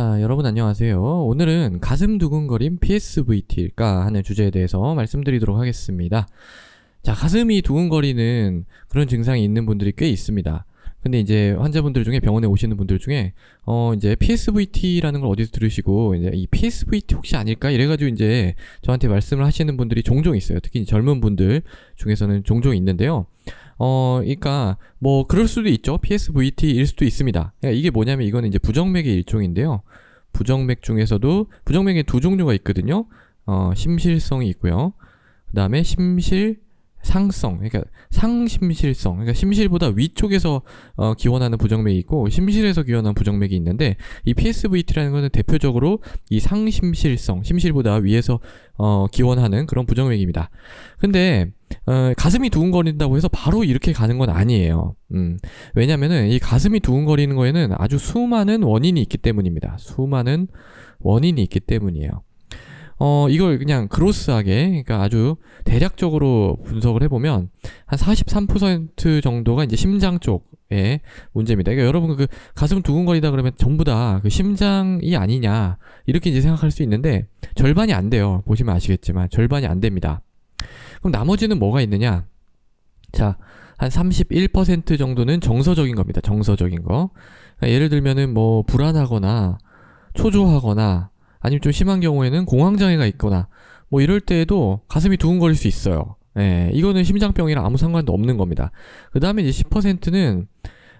자, 여러분 안녕하세요. 오늘은 가슴 두근거림 PSVT일까 하는 주제에 대해서 말씀드리도록 하겠습니다. 자, 가슴이 두근거리는 그런 증상이 있는 분들이 꽤 있습니다. 근데 이제 환자분들 중에 병원에 오시는 분들 중에 어 이제 PSVT라는 걸 어디서 들으시고 이제 이 PSVT 혹시 아닐까 이래가지고 이제 저한테 말씀을 하시는 분들이 종종 있어요. 특히 젊은 분들 중에서는 종종 있는데요. 어, 그러니까 뭐 그럴 수도 있죠. PSVT일 수도 있습니다. 그러니까 이게 뭐냐면 이거는 이제 부정맥의 일종인데요. 부정맥 중에서도 부정맥에 두 종류가 있거든요. 어, 심실성이 있고요. 그다음에 심실 상성, 그러니까 상심실성, 그러니까 심실보다 위쪽에서 어, 기원하는 부정맥이 있고 심실에서 기원하는 부정맥이 있는데 이 PSVT라는 것은 대표적으로 이 상심실성, 심실보다 위에서 어, 기원하는 그런 부정맥입니다. 근데 어, 가슴이 두근거린다고 해서 바로 이렇게 가는 건 아니에요. 음, 왜냐면은 이 가슴이 두근거리는 거에는 아주 수많은 원인이 있기 때문입니다. 수많은 원인이 있기 때문이에요. 어, 이걸 그냥 그로스하게, 그러니까 아주 대략적으로 분석을 해보면, 한 43% 정도가 이제 심장 쪽의 문제입니다. 그러니까 여러분 그 가슴 두근거리다 그러면 전부 다 그 심장이 아니냐, 이렇게 이제 생각할 수 있는데, 절반이 안 돼요. 보시면 아시겠지만, 절반이 안 됩니다. 그럼 나머지는 뭐가 있느냐? 자, 한 31% 정도는 정서적인 겁니다. 정서적인 거. 그러니까 예를 들면은 뭐, 불안하거나, 초조하거나, 아니면 좀 심한 경우에는 공황장애가 있거나 뭐 이럴 때에도 가슴이 두근거릴 수 있어요. 예, 이거는 심장병이랑 아무 상관도 없는 겁니다. 그 다음에 이제 10%는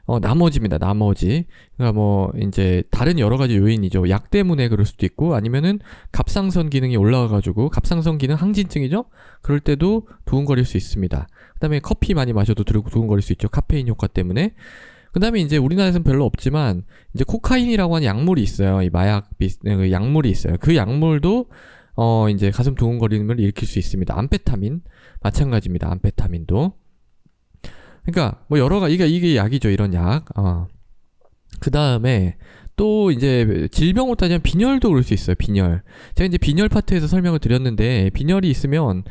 어, 나머지입니다. 나머지. 그러니까 뭐 이제 다른 여러 가지 요인이죠. 약 때문에 그럴 수도 있고 아니면은 갑상선 기능이 올라가 가지고 갑상선 기능 항진증이죠. 그럴 때도 두근거릴 수 있습니다. 그다음에 커피 많이 마셔도 두근거릴 수 있죠. 카페인 효과 때문에. 그 다음에 이제 우리나라에서는 별로 없지만, 이제 코카인이라고 하는 약물이 있어요. 이 마약 비, 그 약물이 있어요. 그 약물도, 어, 이제 가슴 두근거림을 일으킬 수 있습니다. 암페타민. 마찬가지입니다. 암페타민도. 그러니까, 뭐 여러 가지, 이게, 이게 약이죠. 이런 약. 어. 그 다음에, 또 이제 질병으로 따지면 빈혈도 그럴 수 있어요. 빈혈. 제가 이제 빈혈 파트에서 설명을 드렸는데, 빈혈이 있으면,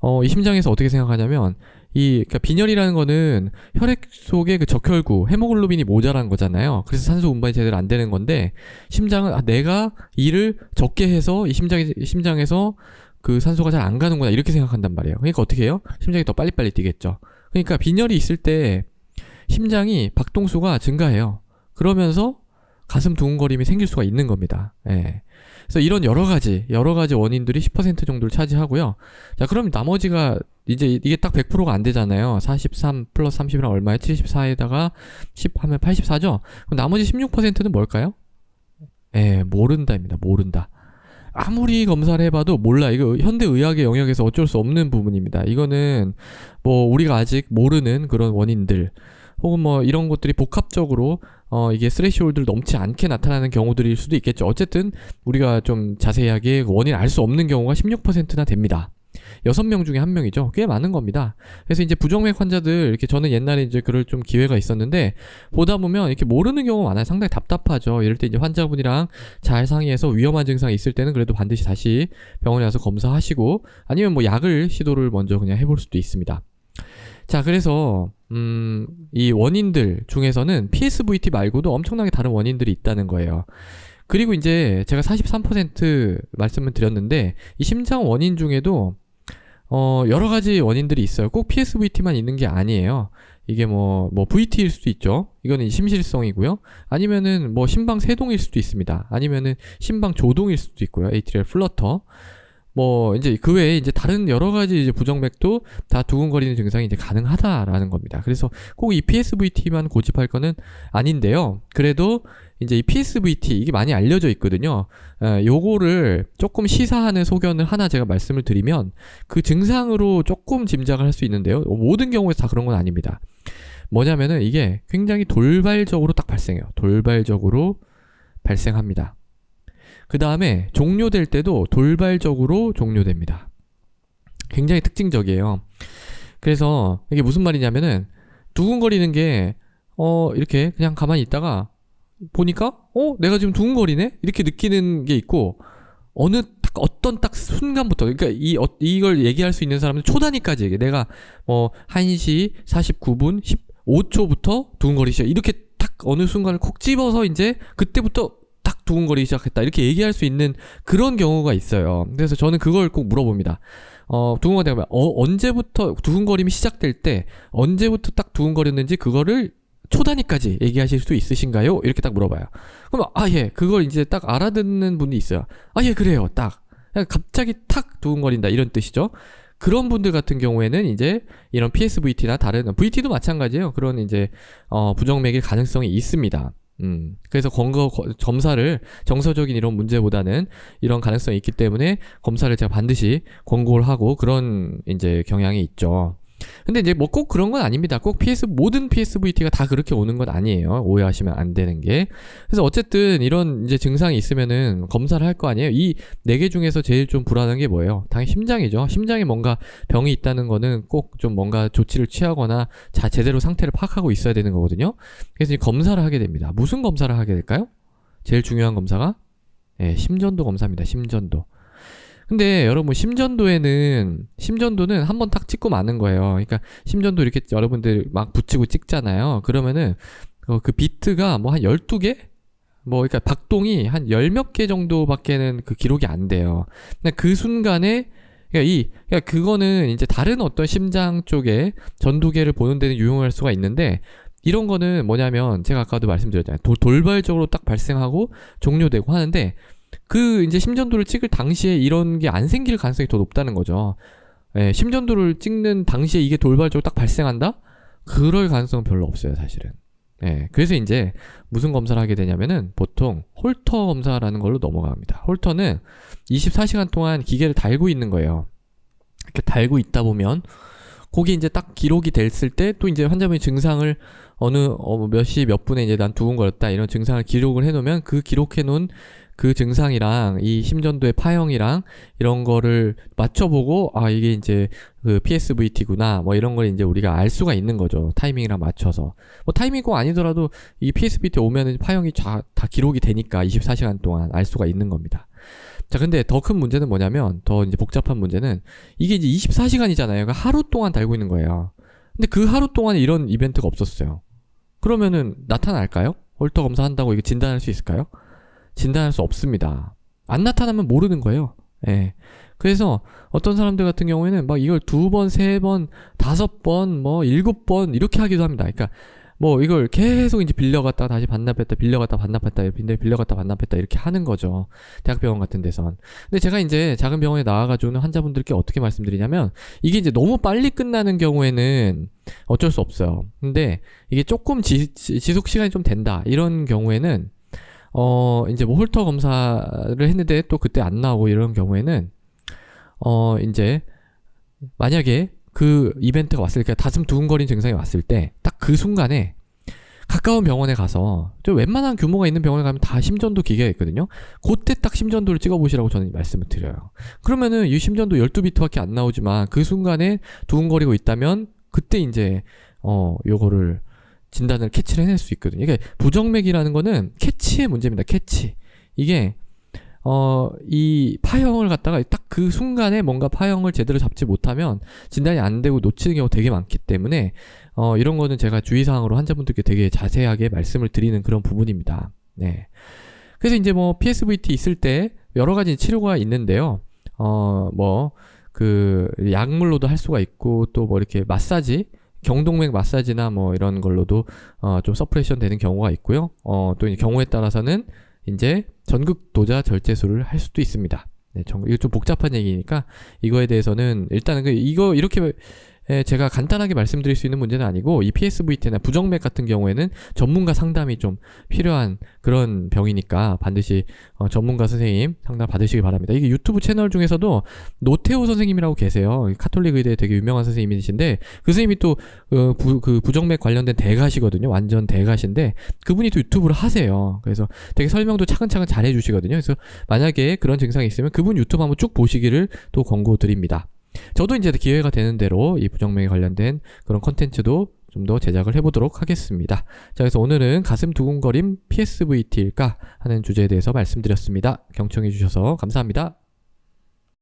어, 이 심장에서 어떻게 생각하냐면, 이 그러니까 빈혈이라는 거는 혈액 속에 그 적혈구 헤모글로빈이 모자란 거잖아요. 그래서 산소 운반이 제대로 안 되는 건데 심장은 아, 내가 일을 적게 해서 이 심장이 심장에서 그 산소가 잘 안 가는구나 이렇게 생각한단 말이에요. 그러니까 어떻게 해요? 심장이 더 빨리빨리 뛰겠죠. 그러니까 빈혈이 있을 때 심장이 박동수가 증가해요. 그러면서 가슴 두근거림이 생길 수가 있는 겁니다. 예. 그래서 이런 여러 가지 여러 가지 원인들이 10% 정도를 차지하고요. 자, 그럼 나머지가 이제 이게 딱 100%가 안 되잖아요. 43 플러스 30이랑 얼마에 74에다가 10 하면 84죠. 그럼 나머지 16%는 뭘까요? 예, 모른다입니다. 모른다. 아무리 검사를 해봐도 몰라. 이거 현대 의학의 영역에서 어쩔 수 없는 부분입니다. 이거는 뭐 우리가 아직 모르는 그런 원인들 혹은 뭐 이런 것들이 복합적으로 어 이게 스레시홀드를 넘지 않게 나타나는 경우들일 수도 있겠죠. 어쨌든 우리가 좀 자세하게 원인 알 수 없는 경우가 16%나 됩니다. 여섯 명 중에 한 명이죠. 꽤 많은 겁니다. 그래서 이제 부정맥 환자들 이렇게 저는 옛날에 이제 그럴 좀 기회가 있었는데 보다 보면 이렇게 모르는 경우가 많아요. 상당히 답답하죠. 이럴 때 이제 환자분이랑 잘 상의해서 위험한 증상이 있을 때는 그래도 반드시 다시 병원에 와서 검사하시고 아니면 뭐 약을 시도를 먼저 그냥 해볼 수도 있습니다. 자, 그래서 음, 이 원인들 중에서는 PSVT 말고도 엄청나게 다른 원인들이 있다는 거예요. 그리고 이제 제가 43% 말씀을 드렸는데 이 심장 원인 중에도 어, 여러 가지 원인들이 있어요. 꼭 PSVT만 있는 게 아니에요. 이게 뭐, 뭐 VT일 수도 있죠. 이거는 심실성이고요. 아니면은 뭐 심방 세동일 수도 있습니다. 아니면은 심방 조동일 수도 있고요. ATL 플러터. 뭐 이제 그 외에 이제 다른 여러 가지 이제 부정맥도 다 두근거리는 증상이 이제 가능하다라는 겁니다. 그래서 꼭 이 PSVT만 고집할 거는 아닌데요. 그래도 이제 이 PSVT 이게 많이 알려져 있거든요. 에, 요거를 조금 시사하는 소견을 하나 제가 말씀을 드리면 그 증상으로 조금 짐작을 할 수 있는데요. 모든 경우에 다 그런 건 아닙니다. 뭐냐면은 이게 굉장히 돌발적으로 딱 발생해요. 돌발적으로 발생합니다. 그 다음에 종료될 때도 돌발적으로 종료됩니다. 굉장히 특징적이에요. 그래서 이게 무슨 말이냐면은 두근거리는 게, 어, 이렇게 그냥 가만히 있다가 보니까, 어, 내가 지금 두근거리네? 이렇게 느끼는 게 있고, 어느 딱 어떤 딱 순간부터, 그러니까 이, 어, 이걸 얘기할 수 있는 사람은 초단위까지 얘기해. 내가 뭐, 1시 49분 15초부터 두근거리시죠. 이렇게 딱 어느 순간을 콕 집어서 이제 그때부터 딱딱 두근거리기 시작했다. 이렇게 얘기할 수 있는 그런 경우가 있어요. 그래서 저는 그걸 꼭 물어봅니다. 어, 두근거리면 어, 언제부터 두근거림이 시작될 때 언제부터 딱 두근거렸는지 그거를 초단위까지 얘기하실 수 있으신가요? 이렇게 딱 물어봐요. 그럼 아 예, 그걸 이제 딱 알아듣는 분이 있어요. 아 예, 그래요, 딱. 갑자기 탁 두근거린다 이런 뜻이죠. 그런 분들 같은 경우에는 이제 이런 PSVT나 다른 VT도 마찬가지예요. 그런 이제 어, 부정맥일 가능성이 있습니다. 음, 그래서 권거 거- 검사를 정서적인 이런 문제보다는 이런 가능성이 있기 때문에 검사를 제가 반드시 권고를 하고 그런 이제 경향이 있죠. 근데 이제 뭐 꼭 그런 건 아닙니다. 꼭 PS 모든 PSVT가 다 그렇게 오는 건 아니에요. 오해하시면 안 되는 게. 그래서 어쨌든 이런 이제 증상이 있으면은 검사를 할 거 아니에요. 이 네 개 중에서 제일 좀 불안한 게 뭐예요? 당연히 심장이죠. 심장에 뭔가 병이 있다는 거는 꼭 좀 뭔가 조치를 취하거나 자 제대로 상태를 파악하고 있어야 되는 거거든요. 그래서 이 검사를 하게 됩니다. 무슨 검사를 하게 될까요? 제일 중요한 검사가 예, 심전도 검사입니다. 심전도. 근데 여러분 심전도에는 심전도는 한 번 딱 찍고 마는 거예요. 그러니까 심전도 이렇게 여러분들 막 붙이고 찍잖아요. 그러면은 어, 그 비트가 뭐 한 12개? 뭐 그러니까 박동이 한 열 몇 개 정도밖에는 그 기록이 안 돼요. 근데 그 순간에 그러니까 이 그러니까 그거는 이제 다른 어떤 심장 쪽에 전두계를 보는 데는 유용할 수가 있는데 이런 거는 뭐냐면 제가 아까도 말씀드렸잖아요. 도- 돌발적으로 딱 발생하고 종료되고 하는데 그 이제 심전도를 찍을 당시에 이런 게 안 생길 가능성이 더 높다는 거죠. 예, 심전도를 찍는 당시에 이게 돌발적으로 딱 발생한다? 그럴 가능성은 별로 없어요, 사실은. 예, 그래서 이제 무슨 검사를 하게 되냐면은 보통 홀터 검사라는 걸로 넘어갑니다. 홀터는 24시간 동안 기계를 달고 있는 거예요. 이렇게 달고 있다 보면 거기 이제 딱 기록이 됐을 때 또 이제 환자분이 증상을 어느 어, 몇 시 몇 분에 이제 난 두근거렸다 이런 증상을 기록을 해놓으면 그 기록해 놓은 그 증상이랑 이 심전도의 파형이랑 이런 거를 맞춰보고 아 이게 이제 그 PSVT구나 뭐 이런 걸 이제 우리가 알 수가 있는 거죠 타이밍이랑 맞춰서 뭐 타이밍 꼭 아니더라도 이 PSVT 오면은 파형이 다, 다 기록이 되니까 24시간 동안 알 수가 있는 겁니다. 자 근데 더 큰 문제는 뭐냐면 더 이제 복잡한 문제는 이게 이제 24시간이잖아요. 그러니까 하루 동안 달고 있는 거예요. 근데 그 하루 동안에 이런 이벤트가 없었어요. 그러면은 나타날까요? 홀터 검사한다고 이거 진단할 수 있을까요? 진단할 수 없습니다. 안 나타나면 모르는 거예요. 예. 그래서 어떤 사람들 같은 경우에는 막 이걸 두 번, 세 번, 다섯 번, 뭐 일곱 번 이렇게 하기도 합니다. 그러니까 뭐 이걸 계속 이제 빌려갔다 다시 반납했다 빌려갔다 반납했다 빌려 빌려갔다 반납했다 이렇게 하는 거죠. 대학병원 같은 데선. 근데 제가 이제 작은 병원에 나와가지고는 환자분들께 어떻게 말씀드리냐면 이게 이제 너무 빨리 끝나는 경우에는 어쩔 수 없어요. 근데 이게 조금 지, 지- 지속 시간이 좀 된다 이런 경우에는 어 이제 뭐 홀터 검사를 했는데 또 그때 안 나오고 이런 경우에는 어 이제 만약에 그 이벤트가 왔을 때 가슴 두근거리는 증상이 왔을 때 딱 그 순간에 가까운 병원에 가서 저 웬만한 규모가 있는 병원에 가면 다 심전도 기계가 있거든요. 그때 딱 심전도를 찍어보시라고 저는 말씀을 드려요. 그러면은 이 심전도 12비트밖에 안 나오지만 그 순간에 두근거리고 있다면 그때 이제 어 요거를 진단을 캐치를 해낼 수 있거든요. 이게 부정맥이라는 거는 캐치의 문제입니다. 캐치. 이게 어, 이 파형을 갖다가 딱 그 순간에 뭔가 파형을 제대로 잡지 못하면 진단이 안 되고 놓치는 경우가 되게 많기 때문에 어, 이런 거는 제가 주의사항으로 환자분들께 되게 자세하게 말씀을 드리는 그런 부분입니다. 네. 그래서 이제 뭐 PSVT 있을 때 여러 가지 치료가 있는데요. 어, 뭐, 그, 약물로도 할 수가 있고 또 뭐 이렇게 마사지, 경동맥 마사지나 뭐 이런 걸로도 어, 좀 서프레션 되는 경우가 있고요. 어, 또 이제 경우에 따라서는 이제 전극 도자 절제술을 할 수도 있습니다. 네, 정, 이거 좀 복잡한 얘기니까 이거에 대해서는 일단은 그 이거 이렇게 에, 제가 간단하게 말씀드릴 수 있는 문제는 아니고 이 PSVT나 부정맥 같은 경우에는 전문가 상담이 좀 필요한 그런 병이니까 반드시 어, 전문가 선생님 상담 받으시기 바랍니다. 이게 유튜브 채널 중에서도 노태우 선생님이라고 계세요. 카톨릭 의대 되게 유명한 선생님이신데 그 선생님이 또 어, 부, 그 부정맥 관련된 대가시거든요. 완전 대가신데 그분이 또 유튜브를 하세요. 그래서 되게 설명도 차근차근 잘 해주시거든요. 그래서 만약에 그런 증상이 있으면 그분 유튜브 한번 쭉 보시기를 또 권고드립니다. 저도 이제 기회가 되는 대로 이 부정맥에 관련된 그런 컨텐츠도 좀 더 제작을 해보도록 하겠습니다. 자, 그래서 오늘은 가슴 두근거림 PSVT일까 하는 주제에 대해서 말씀드렸습니다. 경청해주셔서 감사합니다.